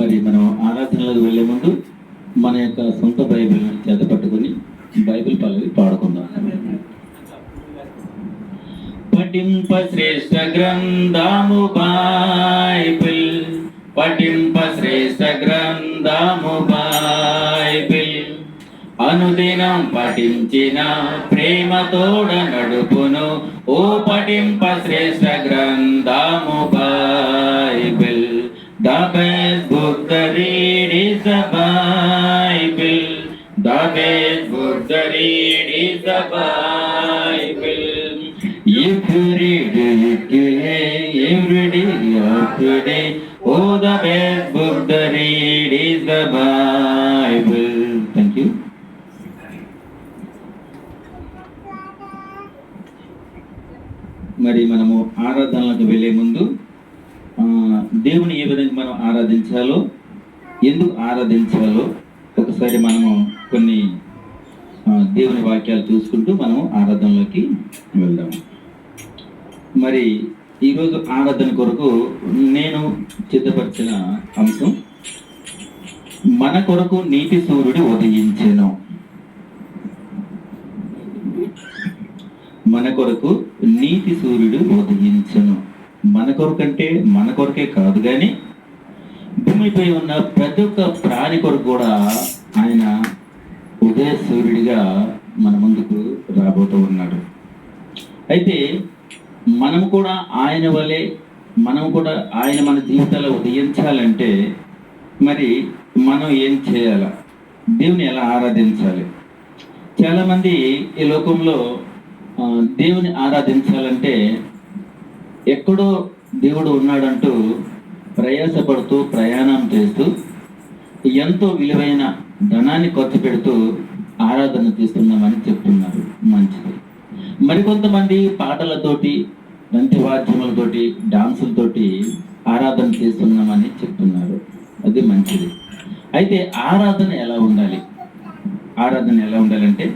మరి మనం ఆరాధనలకు వెళ్ళే ముందు మన యొక్క సొంత బైబిల్ చేత పట్టుకుని బైబిల్ పల్లవి పాడుకుందాం. పఠింప శ్రేష్ట గ్రంథము బైబిల్. పఠింప శ్రేష్ట గ్రంథము బైబిల్. అనుదినం పఠించిన ప్రేమతోడ నడుపును. ఓ పఠింప శ్రేష్ట గ్రంథము Bible. The best book the read is the Bible the best If you read it every day of today, oh the best book to read is the Bible. Thank you. మరి మనము ఆరాధనలకు వెళ్ళే ముందు దేవుని ఆరాధించాలో? ఎందుకు ఆరాధించాలో? ఒకసారి మనము కొన్ని దేవుని వాక్యాలు చూసుకుంటూ మనము ఆరాధనలోకి వెళ్దాం. మరి ఈరోజు ఆరాధన కొరకు నేను సిద్ధపరిచిన అంశం మన కొరకు నీతి సూర్యుడు ఉదయించెను. మన కొరకు నీతి సూర్యుడు ఉదయించెను. మన కొరకు అంటే మన కొరకే కాదు కానీ భూమిపై ఉన్న ప్రతి ఒక్క ప్రాణి కొరకు కూడా ఆయన ఉదయ సూర్యుడిగా మన ముందుకు రాబోతూ ఉన్నాడు. అయితే మనం కూడా ఆయన వలె మనం కూడా ఆయన మన జీవితాల్లో ఉదయించాలంటే మరి మనం ఏం చేయాల? దేవుని ఎలా ఆరాధించాలి? చాలామంది ఈ లోకంలో దేవుని ఆరాధించాలంటే ఎక్కడో దేవుడు ఉన్నాడంటూ ప్రయాసపడుతూ ప్రయాణం చేస్తూ ఎంతో విలువైన ధనాన్ని ఖర్చు పెడుతూ ఆరాధన చేస్తున్నామని చెప్తున్నారు. మంచిది. మరికొంతమంది పాటలతోటి దంతివాద్యములతోటి డాన్సులతోటి ఆరాధన చేస్తున్నామని చెప్తున్నారు. అది మంచిది. అయితే ఆరాధన ఎలా ఉండాలి? ఆరాధన ఎలా ఉండాలంటే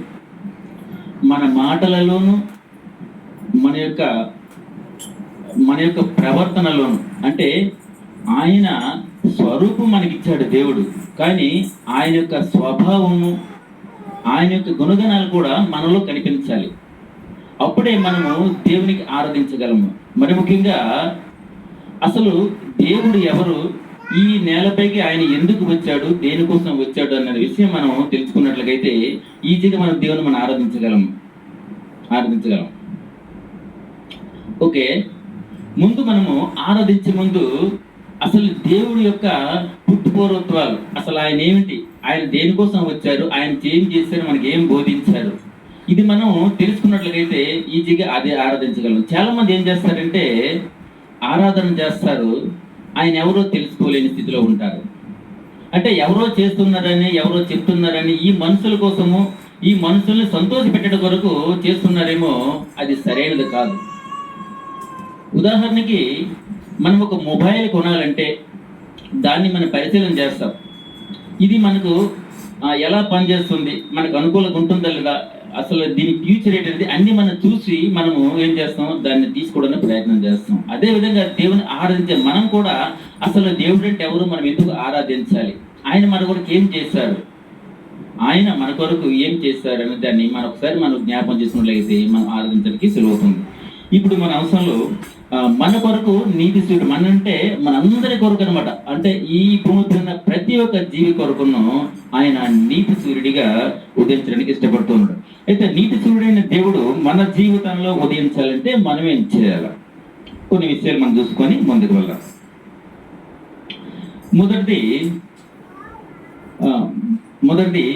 మన మాటలలోనూ మన యొక్క మన యొక్క ప్రవర్తనలోను అంటే ఆయన స్వరూపం మనకిచ్చాడు దేవుడు. కానీ ఆయన యొక్క స్వభావము ఆయన యొక్క గుణగణాలు కూడా మనలో కనిపించాలి. అప్పుడే మనము దేవునికి ఆరాధించగలము. మరి ముఖ్యంగా అసలు దేవుడు ఎవరు ఈ నేలపైకి ఆయన ఎందుకు వచ్చాడు దేనికోసం వచ్చాడు అన్న విషయం మనం తెలుసుకున్నట్లయితే ఈజీగా మనం దేవుని మనం ఆరాధించగలము. ఆరాధించగలం ఓకే. ముందు మనము ఆరాధించే ముందు అసలు దేవుడి యొక్క పుట్టుపూర్వత్వాలు అసలు ఆయన ఏమిటి? ఆయన దేనికోసం వచ్చారు? ఆయన ఏం చేశారు? మనకి ఏం బోధించారు? ఇది మనం తెలుసుకున్నట్లయితే ఈజీగా అదే ఆరాధించగలం. చాలా మంది ఏం చేస్తారంటే ఆరాధన చేస్తారు. ఆయన ఎవరో తెలుసుకోలేని స్థితిలో ఉంటారు. అంటే ఎవరో చేస్తున్నారని ఎవరో చెప్తున్నారని ఈ మనుషుల కోసము ఈ మనుషుల్ని సంతోష పెట్టడం కొరకు చేస్తున్నారేమో అది సరైనది కాదు. ఉదాహరణకి మనం ఒక మొబైల్ కొనాలంటే దాన్ని మనం పరిశీలన చేస్తాం. ఇది మనకు ఎలా పనిచేస్తుంది? మనకు అనుకూలంగా ఉంటుందా లేదా? అసలు దీని ఫ్యూచర్ ఏంటంటే అన్ని మనం చూసి మనము ఏం చేస్తాం? దాన్ని తీసుకోవడానికి ప్రయత్నం చేస్తాం. అదే విధంగా దేవుని ఆరాధించే మనం కూడా అసలు దేవుడు అంటే ఎవరు మనం ఎందుకు ఆరాధించాలి? ఆయన మన కొరకు ఏం చేశారు ఆయన మన కొరకు ఏం చేశారు అనే దాన్ని మనం ఒకసారి మనం జ్ఞాపం చేసుకున్నట్లయితే మనం ఆరాధించడానికి సులువుతుంది ఇప్పుడు మన అవసరంలో మన కొరకు నీతి సూర్యుడు మన అంటే మనందరి కొరకు అనమాట అంటే ఈ భూమి ప్రతి ఒక్క జీవి కొరకును ఆయన నీతి సూర్యుడిగా ఉదయించడానికి ఇష్టపడుతున్నాడు అయితే నీతి సూర్యుడైన దేవుడు మన జీవితంలో ఉదయించాలంటే మనం ఏం చేయాలి? కొన్ని విషయాలు మనం చూసుకొని ముందుకు వెళ్ళాలి మొదటిది ఆ, మొదటిది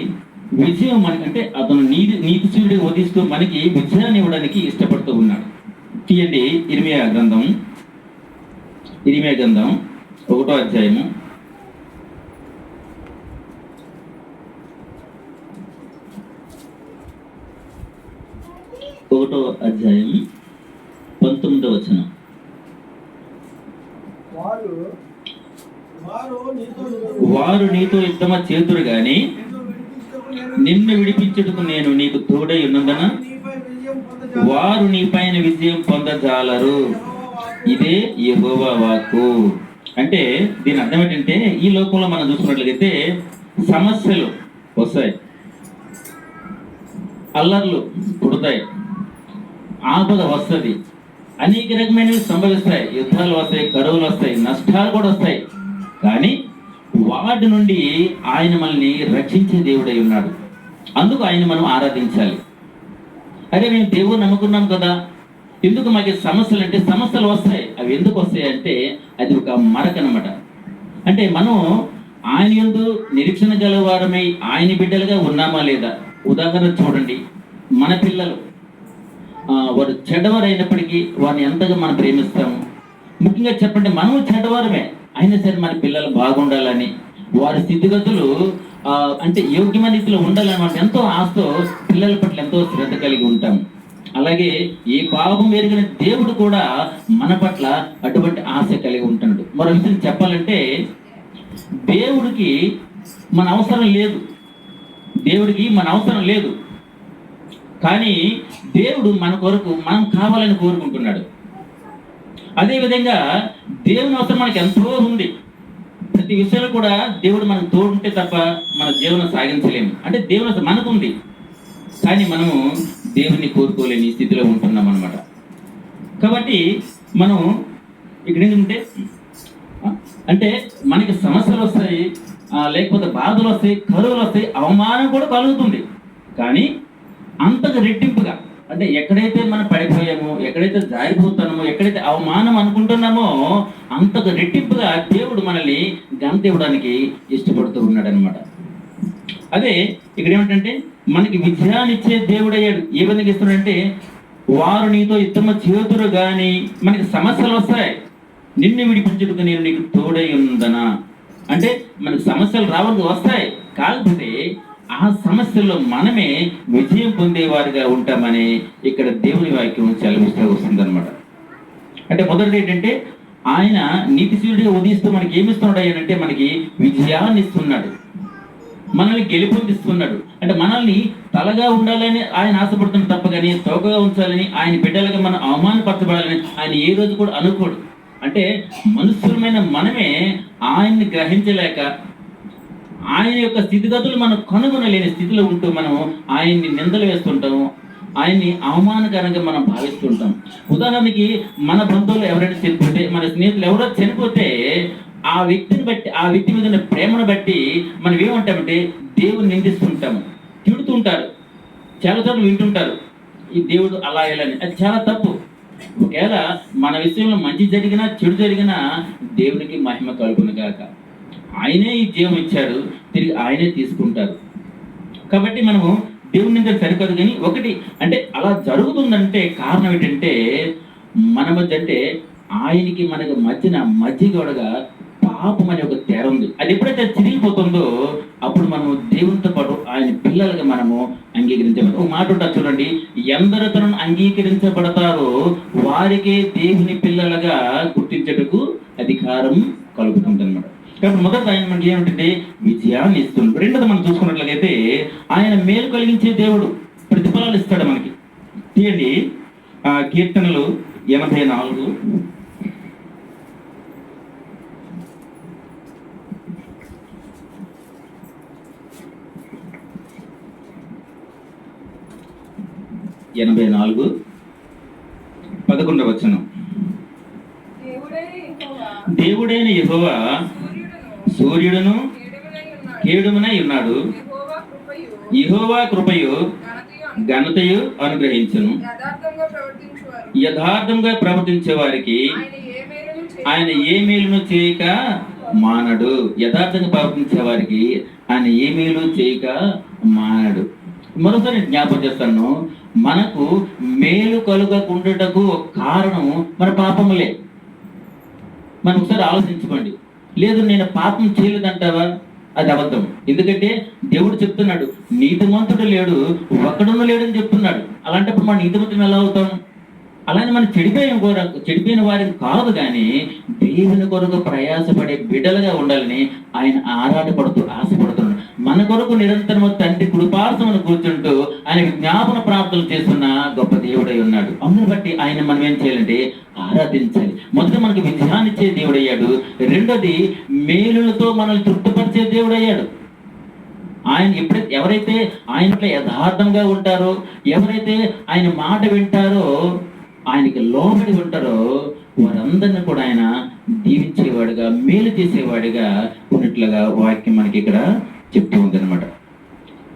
విజయం మనకి అంటే అతను నీతి నీతి సూర్యుడు ఉదయిస్తూ మనకి విజయాన్ని ఇవ్వడానికి ఇష్టపడుతూ ఉన్నాడు. తీయండి. ఇరిమియా గ్రంథం. ఇరిమియా గ్రంథం ఒకటో అధ్యాయము. ఒకటో అధ్యాయం పంతొమ్మిదో వచనం. వారు నీతో యుద్ధమ చేతురు గాని నిన్ను విడిపించుటకు నేను నిన్ను విడిపించుటకు నేను నీకు తోడై ఉన్నందున వారు నీ పైన వారు నీపైన విజయం పొందజాలరు. ఇదే యహోవా వాక్కు. అంటే దీని అర్థం ఏంటంటే ఈ లోకంలో మనం చూసుకున్నట్లయితే సమస్యలు వస్తాయి. అల్లర్లు పుడతాయి. ఆపద వస్తుంది. అనేక రకమైనవి సంభవిస్తాయి. యుద్ధాలు వస్తాయి కరువులు వస్తాయి నష్టాలు కూడా వస్తాయి. కానీ వాటి నుండి ఆయన మనల్ని రక్షించే దేవుడై ఉన్నాడు. అందుకు ఆయన మనం ఆరాధించాలి. అరే మేము దేవుడు నమ్ముకున్నాం కదా. ఎందుకు మాకు సమస్యలు అంటే సమస్యలు వస్తాయి. అవి ఎందుకు వస్తాయి అంటే అది ఒక మరక అనమాట అంటే మనం ఆయన ఎందు నిరీక్షణ గలవారమై ఆయన బిడ్డలుగా ఉన్నామా లేదా? ఉదాహరణ చూడండి. మన పిల్లలు. ఆ, వారు చెడ్డవారు అయినప్పటికీ వారిని ఎంతగా మనం ప్రేమిస్తాము? ముఖ్యంగా చెప్పండి మనము చెడ్డవారమే. అయినా సరే మన పిల్లలు బాగుండాలని వారి స్థితిగతులు అంటే యోగ్యమైన రీతిలో ఉండాలన్నమాట ఎంతో ఆశతో పిల్లల పట్ల ఎంతో శ్రద్ధ కలిగి ఉంటాం. అలాగే ఈ పాపం ఎరిగిన దేవుడు కూడా మన పట్ల అటువంటి ఆశ కలిగి ఉంటున్నాడు. మరో విషయం చెప్పాలంటే దేవుడికి మన అవసరం లేదు. దేవుడికి మన అవసరం లేదు. కానీ దేవుడు మన కొరకు మనం కావాలని కోరుకుంటున్నాడు. అదేవిధంగా దేవుని అవసరం మనకు ఎంతో ఉంది. ప్రతి విషయంలో కూడా దేవుడు మనం తోడుంటే తప్ప మన జీవనం సాగించలేము. అంటే దేవుని మనకుంది. మనకు కానీ మనము దేవుని కోరుకోలేని స్థితిలో ఉంటున్నాం అనమాట కాబట్టి మనం ఇక్కడ ఏంటంటే అంటే మనకి సమస్యలు వస్తాయి లేకపోతే బాధలు వస్తాయి కరువులు వస్తాయి అవమానం కూడా కలుగుతుంది. కానీ అంతకు రెట్టింపుగా అంటే ఎక్కడైతే మనం పడిపోయామో ఎక్కడైతే జారిపోతున్నామో ఎక్కడైతే అవమానం అనుకుంటున్నామో అంతకు రెట్టింపుగా దేవుడు మనల్ని గంత ఇవ్వడానికి ఇష్టపడుతూ ఉన్నాడు అనమాట అదే ఇక్కడ ఏమిటంటే మనకి విజయాన్నిచ్చే దేవుడు అయ్యాడు. ఏ విధంగా ఇస్తున్నాడంటే వారు నీతో యుద్ధమ చేతురు కానీ మనకి సమస్యలు వస్తాయి. నిన్ను విడిపించుటకు నేను నీకు తోడై ఉందనా? అంటే మనకి సమస్యలు రావడానికి వస్తాయి. కాకపోతే ఆ సమస్యల్లో మనమే విజయం పొందేవారిగా ఉంటామని ఇక్కడ దేవుని వాక్యం చలవిస్తూ వస్తుందన్నమాట. అంటే మొదటిది ఏంటంటే ఆయన నీతిశీలుడిగా ఉదయిస్తూ మనకి ఏమిస్తున్నాడు ఆయన అంటే మనకి విజయాన్ని ఇస్తున్నాడు. మనల్ని గెలుపొందిస్తున్నాడు. అంటే మనల్ని తలగా ఉండాలని ఆయన ఆశపడుతున్న తప్ప కానీ తోకగా ఉంచాలని ఆయన బిడ్డలుగా మనం అవమానపరచబడాలని ఆయన ఏ రోజు కూడా అనుకోడు. అంటే మనుషులమైన మనమే ఆయన్ని గ్రహించలేక ఆయన యొక్క స్థితిగతులు మనం కనుగొనలేని స్థితిలో ఉంటూ మనం ఆయన్ని నిందలు వేస్తుంటాము. ఆయన్ని అవమానకరంగా మనం భావిస్తుంటాం. ఉదాహరణకి మన బంధువులు ఎవరైనా చనిపోతే మన స్నేహితులు ఎవరో చనిపోతే ఆ వ్యక్తిని బట్టి ఆ వ్యక్తి మీద ఉన్న ప్రేమను బట్టి మనం ఏమంటామంటే దేవుని నిందిస్తుంటాము తిడుతుంటారు. చాలా చోట్ల వింటుంటారు. ఈ దేవుడు అలా వెళ్ళని. అని అది చాలా తప్పు. ఒకవేళ మన విషయంలో మంచి జరిగినా చెడు జరిగినా దేవునికి మహిమ కలుగును గాక. ఆయనే ఈ జీవం ఇచ్చాడు తిరిగి ఆయనే తీసుకుంటారు. కాబట్టి మనము దేవుని నింద సరికాదు కానీ ఒకటి అంటే అలా జరుగుతుందంటే కారణం ఏంటంటే మన మధ్య అంటే ఆయనకి మనకి మధ్యన మధ్య గోడగా పాపం అనే ఒక తెర ఉంది. అది ఎప్పుడైతే చిరిగిపోతుందో అప్పుడు మనము దేవునితో పాటు ఆయన పిల్లలుగా మనము అంగీకరించబడతాం. ఒక మాట ఉంటుంది చూడండి ఎందరు తనను అంగీకరించబడతారో వారికే దేవుని పిల్లలుగా గుర్తించటకు అధికారం కలుగుతుంది అనమాట కాబట్టి మొదట ఆయన మనకి ఏమిటంటే విజయాన్ని ఇస్తుంది రెండోది మనం చూసుకున్నట్లయితే ఆయన మేలు కలిగించే దేవుడు ప్రతిఫలాలు ఇస్తాడు మనకి. తీయండి. ఆ కీర్తనలు ఎనభై నాలుగు. ఎనభై నాలుగు. పదకొండవ వచనం. దేవుడైన యెహోవా. దేవుడైన యెహోవా సూర్యుడును కీడుమునై ఉన్నాడు. ఇహోవా కృపయు ఘనతయు అనుగ్రహించను. అనుగ్రహించును యథార్థంగా ప్రవర్తించే వారికి ఆయన ఏ మేలును చేయక మానడు. యథార్థంగా ప్రవర్తించే వారికి ఆయన ఏ మేలు చేయక మానడు. మరోసారి జ్ఞాపకం చేస్తాను. మనకు మేలు కలుగకుండుటకు ఒక కారణం మన పాపములే. మనం ఒకసారి ఆలోచించుకోండి. లేదు నేను పాపం చేయలేదంటావా? అది అబద్ధం. ఎందుకంటే దేవుడు చెప్తున్నాడు నీతిమంతుడు లేడు ఒక్కడున్న లేడని చెప్తున్నాడు. అలాంటప్పుడు మన నీతిమంతుడు ఎలా అవుతాం? అలానే మనం చెడిపోయిన కొరకు చెడిపోయిన వారిని కాదు కానీ దేవుని కొరకు ప్రయాసపడే బిడ్డలుగా ఉండాలని ఆయన ఆరాటపడుతూ ఆశపడుతున్నాడు మన కొరకు నిరంతరము తండ్రి కుడిపార్శ్వమును కూర్చుంటూ ఆయన జ్ఞాపన ప్రార్థనలు చేస్తున్న గొప్ప దేవుడై ఉన్నాడు. అందును బట్టి ఆయన మనం ఏం చేయాలంటే ఆరాధించాలి. మొదట మనకి విజయాన్నిచ్చే దేవుడయ్యాడు. రెండోది మేలులతో మనల్ని తృప్తిపరిచే దేవుడయ్యాడు. ఆయన ఎప్పుడైతే ఎవరైతే ఆయనలో యథార్థంగా ఉంటారో ఎవరైతే ఆయన మాట వింటారో ఆయనకి లోబడి ఉంటారో వారందరిని కూడా ఆయన దీవించేవాడుగా మేలు చేసేవాడిగా ఉన్నట్లుగా వాక్యం మనకి ఇక్కడ చెప్తూ ఉంది అనమాట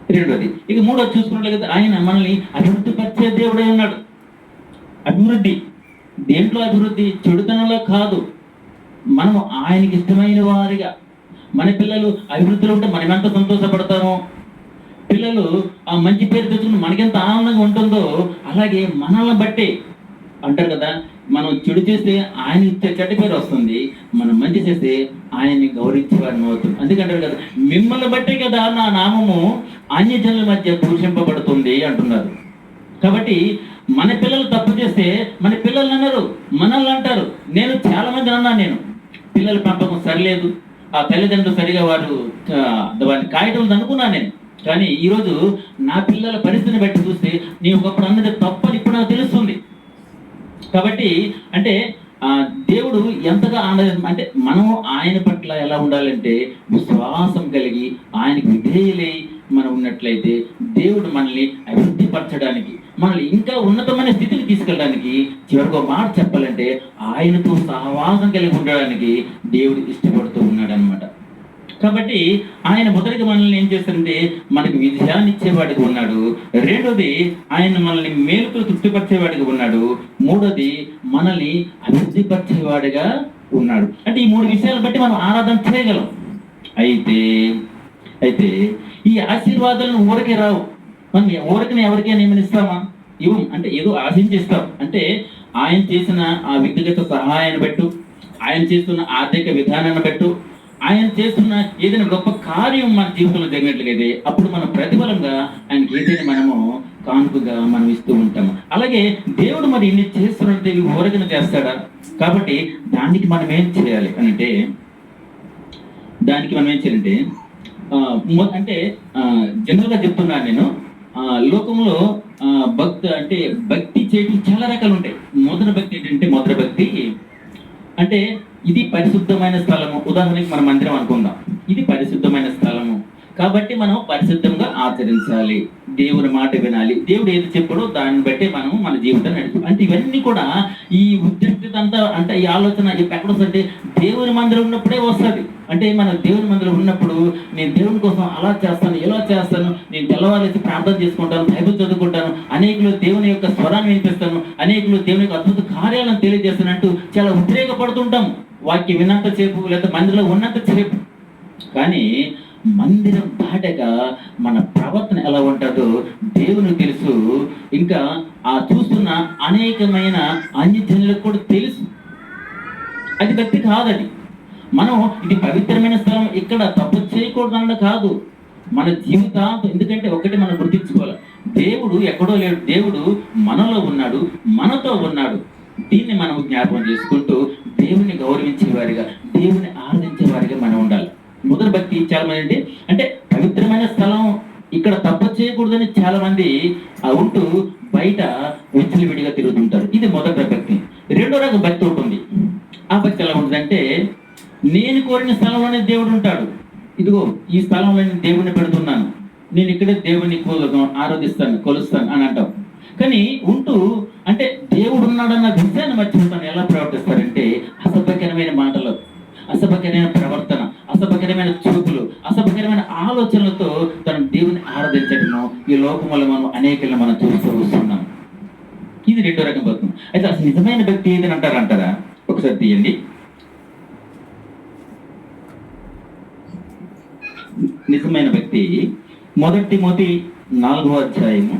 రెండోది ఇక మూడోది చూసుకున్నట్లయితే ఆయన మనల్ని అభివృద్ధి దేవుడే ఉన్నాడు. అభివృద్ధి దేంట్లో అభివృద్ధి? చెడుతనంలో కాదు. మనం ఆయనకి ఇష్టమైన వారిగా. మన పిల్లలు అభివృద్ధిలో ఉంటే మనం ఎంత సంతోషపడతామో పిల్లలు ఆ మంచి పేరు తెచ్చుకుని మనకెంత ఆనందంగా ఉంటుందో అలాగే మనల్ని బట్టే. అంటారు కదా మనం చెడు చేస్తే ఆయన ఇచ్చే చెడ్డ పేరు వస్తుంది. మనం మంచి చేస్తే ఆయన్ని గౌరవించే వారిని అవుతుంది అందుకంటారు కదా మిమ్మల్ని బట్టే కదా నా నామము అన్యజనుల మధ్య దూషింపబడుతుంది అంటున్నారు. కాబట్టి మన పిల్లలు తప్పు చేస్తే మన పిల్లలు అన్నారు మనల్ని అంటారు. నేను చాలా మంది అన్నాను నేను. పిల్లల పెంపకం సరిలేదు ఆ తల్లిదండ్రులు సరిగా వారు ఆ, వారిని కాయటం అనుకున్నాను నేను. కానీ ఈరోజు నా పిల్లల పరిస్థితిని బట్టి చూస్తే నీ ఒకప్పుడు అన్నది తప్పని ఇప్పుడు నాకు తెలుస్తుంది. కాబట్టి అంటే ఆ దేవుడు ఎంతగా ఆనందం అంటే మనం ఆయన పట్ల ఎలా ఉండాలంటే విశ్వాసం కలిగి ఆయనకి విధేయులై మనం ఉన్నట్లయితే దేవుడు మనల్ని అభివృద్ధిపరచడానికి మనల్ని ఇంకా ఉన్నతమైన స్థితికి తీసుకెళ్ళడానికి చివరికి ఒక మాట చెప్పాలంటే ఆయనతో సహవాసం కలిగి ఉండడానికి దేవుడు ఇష్టపడుతూ ఉన్నాడు అనమాట కాబట్టి ఆయన మొదటిగా మనల్ని ఏం చేస్తారంటే మనకి విజయాన్ని ఇచ్చేవాడిగా ఉన్నాడు. రెండోది ఆయన మనల్ని మేలుకు తృప్తిపరిచేవాడిగా ఉన్నాడు. మూడోది మనల్ని అభివృద్ధిపరిచేవాడిగా ఉన్నాడు. అంటే ఈ మూడు విషయాలు బట్టి మనం ఆరాధన చేయగలం. అయితే అయితే ఈ ఆశీర్వాదాలను ఊరికే రావు. మనం ఊరికనే ఎవరికైనా ఏమైనా ఇవ్వం. అంటే ఏదో ఆశించిస్తాం. అంటే ఆయన చేసిన ఆ వ్యక్తిగత సహాయాన్ని బట్టు ఆయన చేస్తున్న ఆర్థిక విధానాన్ని బట్టు ఆయన చేస్తున్న ఏదైనా గొప్ప కార్యం మన జీవితంలో జరిగినట్లయితే అప్పుడు మన ప్రతిఫలంగా ఆయనకి ఏదైనా మనము కానుకగా మనం ఇస్తూ ఉంటాము. అలాగే దేవుడు మరి ఇన్ని చేస్తున్నట్టు ఇవి చేస్తాడా? కాబట్టి దానికి మనం ఏం చేయాలి అంటే దానికి మనం ఏం చేయాలంటే ఆ, అంటే జనరల్గా చెప్తున్నాను నేను ఆ, లోకంలో ఆ, భక్తి అంటే భక్తి చేయడం చాలా రకాలు ఉంటాయి. మొదటి భక్తి ఏంటంటే మొదటి భక్తి. అంటే ఇది పరిశుద్ధమైన స్థలము. ఉదాహరణకి మన మందిరం అనుకుందాం. ఇది పరిశుద్ధమైన స్థలం. కాబట్టి మనం పరిశుద్ధంగా ఆచరించాలి. దేవుని మాట వినాలి. దేవుడు ఏది చెప్పాడో దాన్ని బట్టి మనం మన జీవితాన్ని నడుపు అంటే ఇవన్నీ కూడా ఈ ఉద్రిక్తత అంతా అంటే ఈ ఆలోచన ఎక్కడ వస్తుంది దేవుని మందిరం ఉన్నప్పుడే వస్తుంది. అంటే మన దేవుని మందిరం ఉన్నప్పుడు నేను దేవుని కోసం అలా చేస్తాను ఎలా చేస్తాను నేను తెల్లవారేసి ప్రార్థన చేసుకుంటాను బైబిల్ చదువుకుంటాను అనేకులు దేవుని యొక్క స్వరాన్ని వినిపిస్తాను అనేకులు దేవుని యొక్క అద్భుత కార్యాలను తెలియజేస్తానంటూ చాలా ఉద్రేకపడుతుంటాం వాక్యం విన్నంత సేపు లేదా మందిరంలో ఉన్నంత సేపు కానీ మందిరం దాటక మన ప్రవర్తన ఎలా ఉంటుందో దేవునికి తెలుసు. ఇంకా ఆ చూస్తున్న అనేకమైన అన్యజనులకు కూడా తెలుసు. అది భక్తి కాదది మనం ఇది పవిత్రమైన స్థలం ఇక్కడ తప్పు చేయకూడదన్న కాదు. మన జీవితాంతం ఎందుకంటే ఒకటి మనం గుర్తించుకోవాలి. దేవుడు ఎక్కడో లేడు. దేవుడు మనలో ఉన్నాడు మనతో ఉన్నాడు. దీన్ని మనం జ్ఞాపకం చేసుకుంటూ దేవుని గౌరవించే వారిగా దేవుని ఆరాధించే వారిగా మనం ఉండాలి. మొదటి భక్తి చాలా మంది అంటే అంటే పవిత్రమైన స్థలం ఇక్కడ తప్పు చేయకూడదని చాలా మంది ఆ ఉంటూ బయట విడిగా తిరుగుతుంటారు. ఇది మొదటి భక్తి. రెండో రకం భక్తి ఉంటుంది. ఆ భక్తి ఎలా ఉంటుందంటే నేను కోరిన స్థలంలోనే దేవుడు ఉంటాడు. ఇదిగో ఈ స్థలంలో నేను దేవుడిని పెడుతున్నాను. నేను ఇక్కడే దేవుని ఆరాధిస్తాను కొలుస్తాను అని అంటాం. కానీ ఉంటూ అంటే దేవుడు ఉన్నాడన్న విషయాన్ని మర్చిపోతాను. ఎలా ప్రవర్తిస్తారంటే అసభ్యకరమైన మాటలు అసభ్యకరమైన ప్రవర్తన. అసభ్యకరమైన చూపులు అసభ్యకరమైన ఆలోచనలతో తన దేవుని ఆరాధించడము ఈ లోకములో మనం అనేకలను మనం చూస్తూ వస్తున్నాం ఇది రెండో రకం భక్తం అయితే అసలు నిజమైన భక్తి ఏదని అంటారు అంటారా? ఒకసారి తీయండి. నిజమైన భక్తి మొదటి మొదటి నాలుగో అధ్యాయము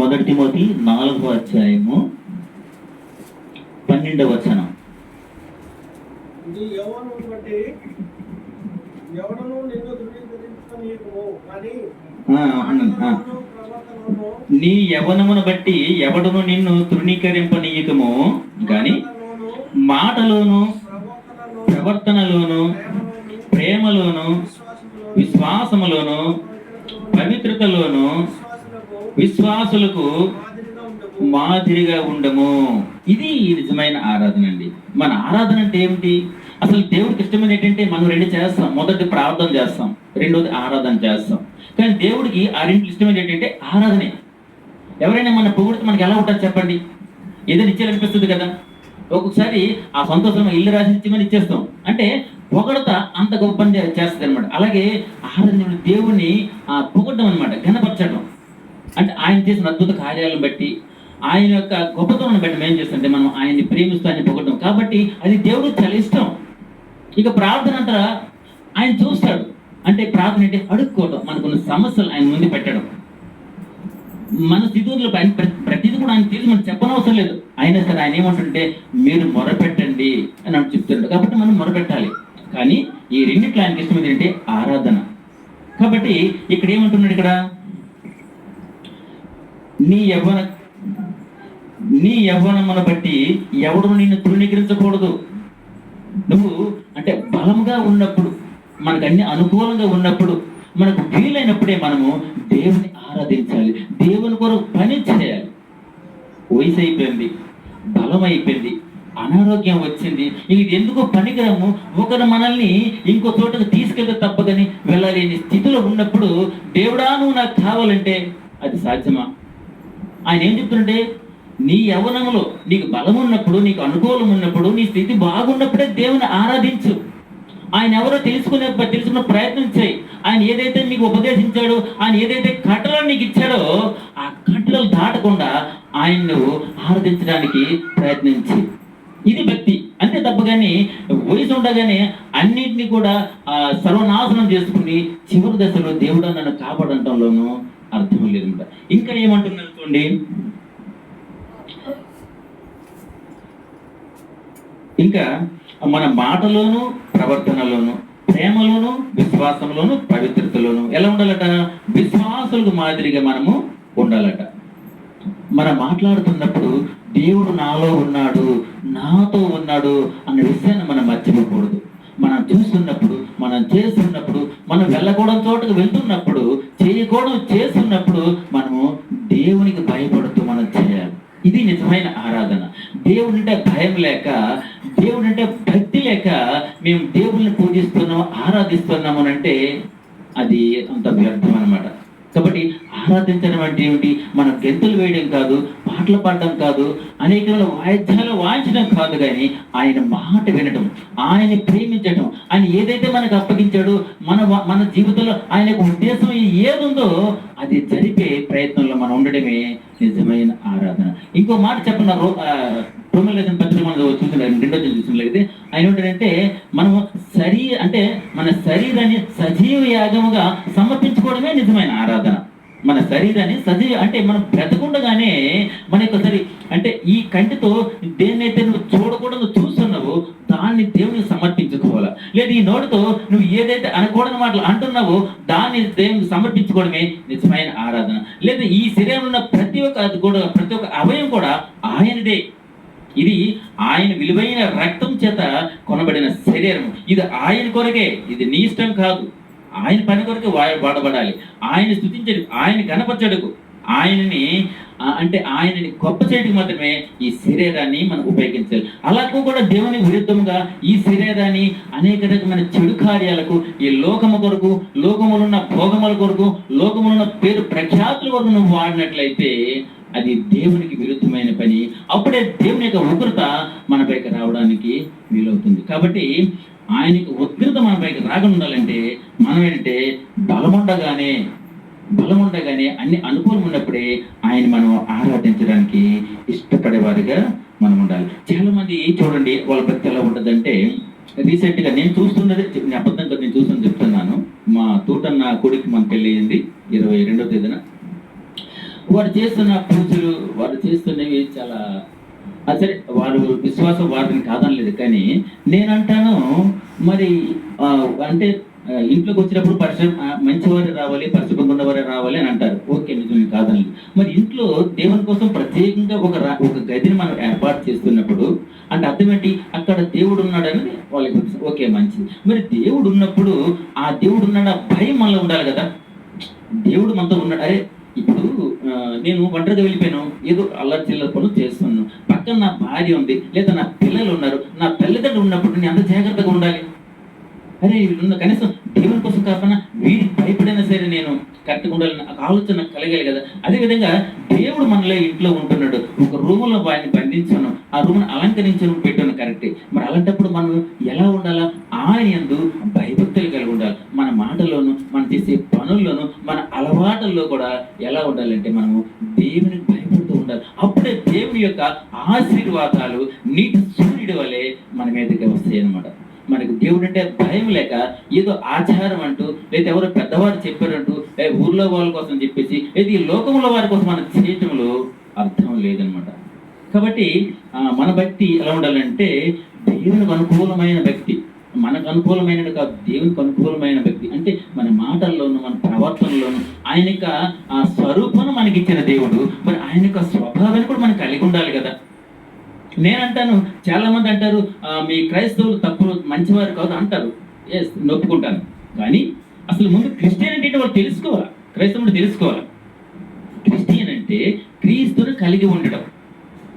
మొదటి మొదటి నాలుగో అధ్యాయము పన్నెండవ వచనం. నీ యవనమును బట్టి ఎవడును నిన్ను తృణీకరింపనీయకము గాని మాటలోను, ప్రవర్తనలోను, ప్రేమలోను, విశ్వాసములోను, పవిత్రతలోను విశ్వాసులకు మాదిరిగా ఉండము. ఇది నిజమైన ఆరాధన అండి. మన ఆరాధన అంటే ఏమిటి? అసలు దేవుడికి ఇష్టమైన ఏంటంటే మనం రెండు చేస్తాం. మొదటి ప్రార్థన చేస్తాం. రెండోది ఆరాధన చేస్తాం. కానీ దేవుడికి ఆ రెండు ఇష్టమైన ఏంటంటే ఆరాధనే. ఎవరైనా మన పొగిడితే మనకి ఎలా ఉంటుంది చెప్పండి? ఏదైనా ఇచ్చేయాలనిపిస్తుంది కదా. ఒక్కొక్కసారి ఆ సంతోషం ఇల్లు రాసి ఇచ్చేమని ఇచ్చేస్తాం. అంటే పొగడత అంత గొప్ప చేస్తుంది అనమాట అలాగే ఆరాధన దేవుడిని ఆ, పొగడడం అనమాట ఘనపరచడం. అంటే ఆయన చేసిన అద్భుత కార్యాలను బట్టి ఆయన యొక్క గొప్పతనాన్ని బట్టి మేము చేస్తుంటే మనం ఆయన్ని ప్రేమిస్తూ ఆయన పొగడం కాబట్టి అది దేవుడు చాలా ఇష్టం. ఇక ప్రార్థన అంటారా ఆయన చూస్తాడు. అంటే ప్రార్థన అంటే అడుక్కోవడం మనకున్న సమస్యలు ఆయన ముందు పెట్టడం. మన స్థితిలో ఆయన ప్రతిదీ కూడా ఆయన తీసి మనం చెప్పనవసరం లేదు. అయినా సరే ఆయన ఏమంటుంటే మీరు మొరపెట్టండి అని అని చెప్తున్నాడు కాబట్టి మనం మొరపెట్టాలి. కానీ ఈ రెండింటిలో ఆయనకి ఇష్టం ఏంటంటే ఆరాధన. కాబట్టి ఇక్కడ ఏమంటున్నాడు ఇక్కడ? నీ యవ్వన నీ యవ్వనమును బట్టి ఎవడు నిన్ను తృణీకరించకూడదు. నువ్వు అంటే బలంగా ఉన్నప్పుడు మనకు అన్ని అనుకూలంగా ఉన్నప్పుడు మనకు వీలైనప్పుడే మనము దేవుని ఆరాధించాలి దేవుని కొరకు పని చేయాలి. వయసు అయిపోయింది బలం అయిపోయింది అనారోగ్యం వచ్చింది ఇది ఎందుకు పనికిరము? ఒకరు మనల్ని ఇంకో చోటకు తీసుకెళ్తే తప్పదని వెళ్ళలేని స్థితిలో ఉన్నప్పుడు దేవుడా నువ్వు నాకు కావాలంటే అది సాధ్యమా? ఆయన ఏం చెప్తుంటే నీ యవనంలో నీకు బలం ఉన్నప్పుడు నీకు అనుకూలం ఉన్నప్పుడు నీ స్థితి బాగున్నప్పుడే దేవుని ఆరాధించు. ఆయన ఎవరో తెలుసుకునే తెలుసుకునే ప్రయత్నం చేయి. ఆయన ఏదైతే నీకు ఉపదేశించాడో ఆయన ఏదైతే కట్టలను నీకు ఇచ్చాడో ఆ కట్టలు దాటకుండా ఆయన్ను ఆరాధించడానికి ప్రయత్నించి. ఇది భక్తి. అంతే తప్ప కానీ వయసు ఉండగానే అన్నిటినీ కూడా సర్వనాశనం చేసుకుని చివరి దశలో దేవుడు నన్ను కాపాడంటంలోనూ అర్థం లేదు ఇంకా ఏమంటున్నారు చూడండి ఇంకా మన మాటలోను ప్రవర్తనలోను ప్రేమలోను విశ్వాసంలోను పవిత్రతలోను ఎలా ఉండాలట? విశ్వాసులకు మాదిరిగా మనము ఉండాలట. మనం మాట్లాడుతున్నప్పుడు దేవుడు నాలో ఉన్నాడు నాతో ఉన్నాడు అన్న విషయాన్ని మనం మర్చిపోకూడదు. మనం చూస్తున్నప్పుడు మనం చేస్తున్నప్పుడు మనం వెళ్ళకూడని చోటుకు వెళ్తున్నప్పుడు చేయకూడదు చేస్తున్నప్పుడు మనము దేవునికి భయపడుతూ మనం చేయాలి. ఇది నిజమైన ఆరాధన. దేవుడంటే భయం లేక దేవుడంటే భక్తి లేక మేము దేవుల్ని పూజిస్తున్నాము ఆరాధిస్తున్నాము అని అంటే అది అంత వ్యర్థం అన్నమాట. కాబట్టి ఆరాధించడం అంటే ఏమిటి? మనం గెంతులు వేయడం కాదు పాటలు పాడడం కాదు అనేక వాయిద్యాలు వాయించడం కాదు కానీ ఆయన మాట వినడం ఆయన ప్రేమించడం ఆయన ఏదైతే మనకు అప్పగించాడో మన మన జీవితంలో ఆయన యొక్క ఉద్దేశం ఏదుందో అది జరిపే ప్రయత్నంలో మనం ఉండడమే నిజమైన ఆరాధన. ఇంకో మాట చెప్పిన రో పత్రిక మనకు చూసిన రెండో చూసినట్లయితే ఆయన ఏంటంటే మనం శరీ అంటే మన శరీరాన్ని సజీవ యాగముగా సమర్పించుకోవడమే నిజమైన ఆరాధన. మన శరీరాన్ని సజీవ అంటే మనం బ్రతకుండగానే మన యొక్క సరి అంటే ఈ కంటితో దేన్నైతే నువ్వు చూడకూడదు చూస్తున్నావు దాన్ని దేవునికి సమర్పించుకోవాలా. లేదా ఈ నోటితో నువ్వు ఏదైతే అనకూడని మాటలు అంటున్నావో దాన్ని దేవునికి సమర్పించుకోవడమే నిజమైన ఆరాధన. లేదు ఈ శరీరంలో ఉన్న ప్రతి ఒక్క కూడా ప్రతి ఒక్క అవయం కూడా ఆయనదే. ఇది ఆయన విలువైన రక్తం చేత కొనబడిన శరీరం. ఇది ఆయన కొరకే ఇది నీ ఇష్టం కాదు. ఆయన పని కొరకే వాడబడాలి. ఆయన స్థుతించడు ఆయన కనపరచడుకు ఆయనని అంటే ఆయనని గొప్ప చేయడానికి మాత్రమే ఈ శరీరాన్ని మనం ఉపయోగించాలి. అలాగూ కూడా దేవుని విరుద్ధంగా ఈ శరీరాన్ని అనేక రకమైన చెడు కార్యాలకు ఈ లోకము కొరకు లోకములున్న భోగముల కొరకు లోకములున్న పేరు ప్రఖ్యాతుల కొరకు నువ్వు వాడినట్లయితే అది దేవునికి విరుద్ధమైన పని. అప్పుడే దేవుని యొక్క ఉగ్రత మన పైకి రావడానికి వీలవుతుంది. కాబట్టి ఆయనకి ఉగ్రత మన పైకి రాకుండా ఉండాలంటే మనం ఏంటంటే బలముండగానే బలముండగానే అన్ని అనుకూలం ఉన్నప్పుడే ఆయన మనం ఆరాధించడానికి ఇష్టపడేవారిగా మనం ఉండాలి. చాలా మంది చూడండి వాళ్ళ భక్తి ఎలా ఉంటుందంటే రీసెంట్గా నేను చూస్తున్నదే నేను అబద్ధంగా నేను చూస్తున్నది చెప్తున్నాను. మా తోటన్న కొడుకు మన పెళ్ళి అయింది ఇరవై రెండో తేదీన. వారు చేస్తున్న పూజలు వారు చేస్తున్నవి చాలా అసలు సరే వారు విశ్వాసం వారిని కాదనలేదు కానీ నేను అంటాను మరి అంటే ఇంట్లోకి వచ్చినప్పుడు పరిశుభ్ర మంచివారే రావాలి పరిశుభ్రంగా ఉన్నవారే రావాలి అని అంటారు. ఓకే నిజమే కాదని మరి ఇంట్లో దేవుని కోసం ప్రత్యేకంగా ఒక రా- ఒక గదిని మనం ఏర్పాటు చేస్తున్నప్పుడు అంటే అర్థం ఏంటి? అక్కడ దేవుడు ఉన్నాడు అనేది వాళ్ళకి తెలుసు. ఓకే మంచిది. మరి దేవుడు ఉన్నప్పుడు ఆ దేవుడు ఉన్నాడు భయం మనలో ఉండాలి కదా. దేవుడు మనతో ఉన్నాడు. అరే ఇప్పుడు నేను ఒంటరిగా వెళ్ళిపోయాను. ఏదో అల్లరి చిల్లర పనులు చేస్తున్నాను. పక్కన నా భార్య ఉంది లేదా నా పిల్లలు ఉన్నారు నా తల్లిదండ్రులు ఉన్నప్పుడు నేను అంత జాగ్రత్తగా ఉండాలి? అరే వీళ్ళు కనీసం దేవుని కోసం కాకుండా వీడి భయపడినా సరే నేను కరెక్ట్గా ఉండాలని నాకు ఆలోచన కలగాలి కదా. అదేవిధంగా దేవుడు మనలో ఇంట్లో ఉంటున్నాడు. ఒక రూములో వాడిని బంధించాను. ఆ రూమ్ను అలంకరించను పెట్టాను కరెక్టే. మరి అలాంటప్పుడు మనం ఎలా ఉండాలా? ఆయన ఎందు భయభక్తులు కలిగి ఉండాలి. మన మాటల్లోనూ మనం చేసే పనుల్లోనూ మన అలవాటుల్లో కూడా ఎలా ఉండాలంటే మనము దేవునికి భయపడుతూ ఉండాలి. అప్పుడే దేవుని యొక్క ఆశీర్వాదాలు నీటి సూర్యుడి వలె మన మీదకి వస్తాయి అన్నమాట మనకు దేవుడు అంటే భయం లేక ఏదో ఆచారం అంటూ లేదా ఎవరో పెద్దవారు చెప్పారంటూ ఊర్లో వాళ్ళ కోసం చెప్పేసి లేదా ఈ లోకంలో వారి కోసం మనం చేయటంలో అర్థం లేదనమాట. కాబట్టి మన భక్తి ఎలా ఉండాలంటే దేవునికి అనుకూలమైన వ్యక్తి మనకు అనుకూలమైన కాదు దేవునికి అనుకూలమైన వ్యక్తి అంటే మన మాటల్లోనూ మన ప్రవర్తనలోనూ ఆయన యొక్క ఆ స్వరూపను మనకి ఇచ్చిన దేవుడు మరి ఆయన యొక్క స్వభావాన్ని కూడా మనం కలిగి ఉండాలి కదా. నేనంటాను చాలా మంది అంటారు మీ క్రైస్తవులు తప్పులు మంచివారు కాదు అంటారు. ఎస్ నొప్పుకుంటాను. కానీ అసలు ముందు క్రిస్టియన్ అంటే వాళ్ళు తెలుసుకోవాలి? క్రైస్తవుడు తెలుసుకోవాలి? క్రిస్టియన్ అంటే క్రీస్తును కలిగి ఉండడం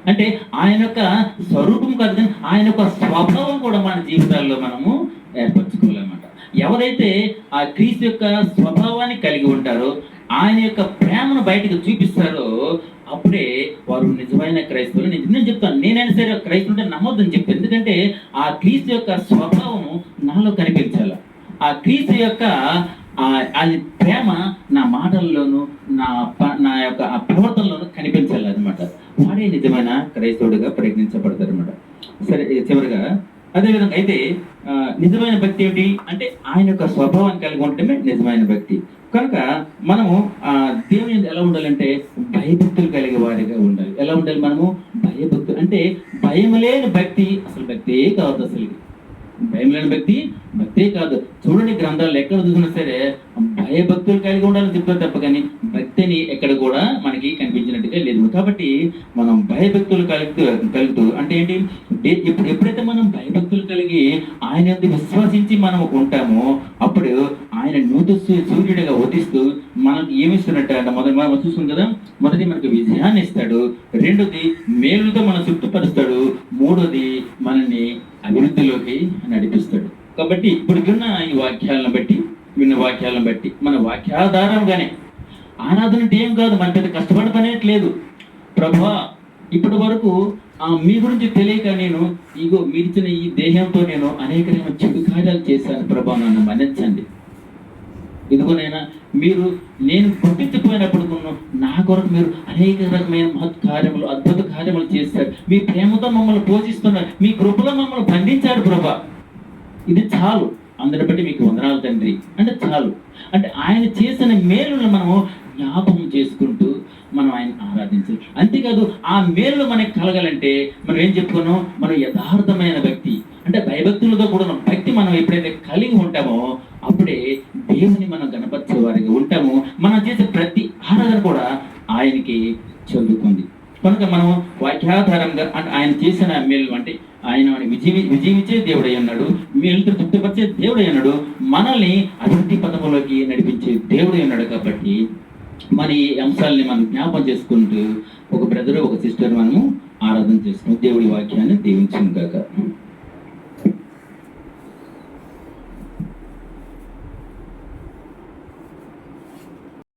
అంటే ఆయన యొక్క స్వరూపం కాదు కానీ ఆయన యొక్క స్వభావం కూడా మన జీవితాల్లో మనము ఏర్పరచుకోవాలన్నమాట. ఎవరైతే ఆ క్రీస్తు యొక్క స్వభావాన్ని కలిగి ఉంటారో ఆయన యొక్క ప్రేమను బయటకు చూపిస్తారో అప్పుడే వారు నిజమైన క్రైస్తవులు. నేను నేను చెప్తాను. నేనైనా సరే క్రైస్తవుంటే నమ్మొద్దని చెప్తాను ఎందుకంటే ఆ క్రీస్తు యొక్క స్వభావం నాలో కనిపించాలి. ఆ క్రీస్తు యొక్క ఆ అది ప్రేమ నా మాటల్లోనూ నా ప- నా యొక్క ఆ ప్రవర్తనలోనూ కనిపించాలి అనమాట వాడే నిజమైన క్రైస్తవుడిగా ప్రయత్నించబడతారు అనమాట సరే చివరిగా అదేవిధంగా అయితే నిజమైన భక్తి ఏమిటి? అంటే ఆయన యొక్క స్వభావాన్ని కలిగి ఉండటమే నిజమైన భక్తి కనుక మనము ఆ దేవుని ఎలా ఉండాలంటే భయభక్తులు కలిగే వారిగా ఉండాలి. ఎలా ఉండాలి మనము? భయభక్తులు. అంటే భయం లేని భక్తి అసలు భక్తే కావద్దు అసలు భయం లేని భక్తి? భక్తే కాదు. చూడండి గ్రంథాలు ఎక్కడ చూసినా సరే భయభక్తులు కలిగి ఉండాలని చెప్తారు తప్ప కానీ భక్తిని ఎక్కడ కూడా మనకి కనిపించినట్టుగా లేదు. కాబట్టి మనం భయభక్తులు కలుగుతూ కలుగుతూ అంటే ఏంటి? ఇప్పుడు ఎప్పుడైతే మనం భయభక్తులు కలిగి ఆయన విశ్వసించి మనం ఉంటామో అప్పుడు ఆయన నూతన సూర్యుడిగా ఉదిస్తూ మనకు ఏమిస్తున్నట్టు అంటే మొదటి మనం చూస్తుంది కదా మొదటి మనకు విజయాన్ని ఇస్తాడు. రెండోది మేలుతో మన చుట్టుపరుస్తాడు మూడోది మనల్ని అభివృద్ధిలోకి నడిపిస్తాడు. కాబట్టి ఇప్పుడు విన్న ఈ వాక్యాలను బట్టి విన్న వాక్యాలను బట్టి మన వాక్యాధారంగానే ఆరాధన అంటే ఏం కాదు మన పెద్ద కష్టపడ పనేట్లేదు ప్రభా ఇప్పటి వరకు ఆ, మీ గురించి తెలియక నేను ఇగో మీరిచిన ఈ దేహంతో నేను అనేక రకమైన చెడు కార్యాలు చేశాను ప్రభా నన్ను మన్నించండి. ఇదిగోనైనా మీరు నేను పుట్టించిపోయినప్పుడు నా కొరకు మీరు అనేక రకమైన మహత్ కార్యములు అద్భుత కార్యములు చేశారు. మీ ప్రేమతో మమ్మల్ని పోషిస్తున్నారు. మీ కృపలో మమ్మల్ని బంధించాడు ప్రభా. ఇది చాలు. అందరి బట్టి మీకు వందనాలు తండ్రి. అంటే చాలు. అంటే ఆయన చేసిన మేలును మనము జ్ఞాపకం చేసుకుంటూ మనం ఆయన ఆరాధించాలి అంతేకాదు ఆ మేలు మనకి కలగాలంటే మనం ఏం చెప్పుకున్నాం? మనం యథార్థమైన భక్తి. అంటే భయభక్తులతో కూడిన భక్తి మనం ఎప్పుడైతే కలిగి ఉంటామో అప్పుడే దేవుని మనం గణపరిచే వారికి ఉంటాము మనం చేసే ప్రతి ఆరాధన కూడా ఆయనకి చెందుతుంది. కనుక మనం వాక్యాధారంగా అంటే ఆయన చేసిన మేలు అంటే ఆయన విజయ విజయించే దేవుడై ఉన్నాడు మేలుతో తృప్తిపరిచే దేవుడై ఉన్నాడు మనల్ని అభివృద్ధి పథకంలోకి నడిపించే దేవుడై ఉన్నాడు కాబట్టి మరి ఈ అంశాలని మనం జ్ఞాపం చేసుకుంటూ ఒక బ్రదర్ ఒక సిస్టర్ మనము ఆరాధన చేసుకుంటూ దేవుడి వాక్యాన్ని దీవించుగాక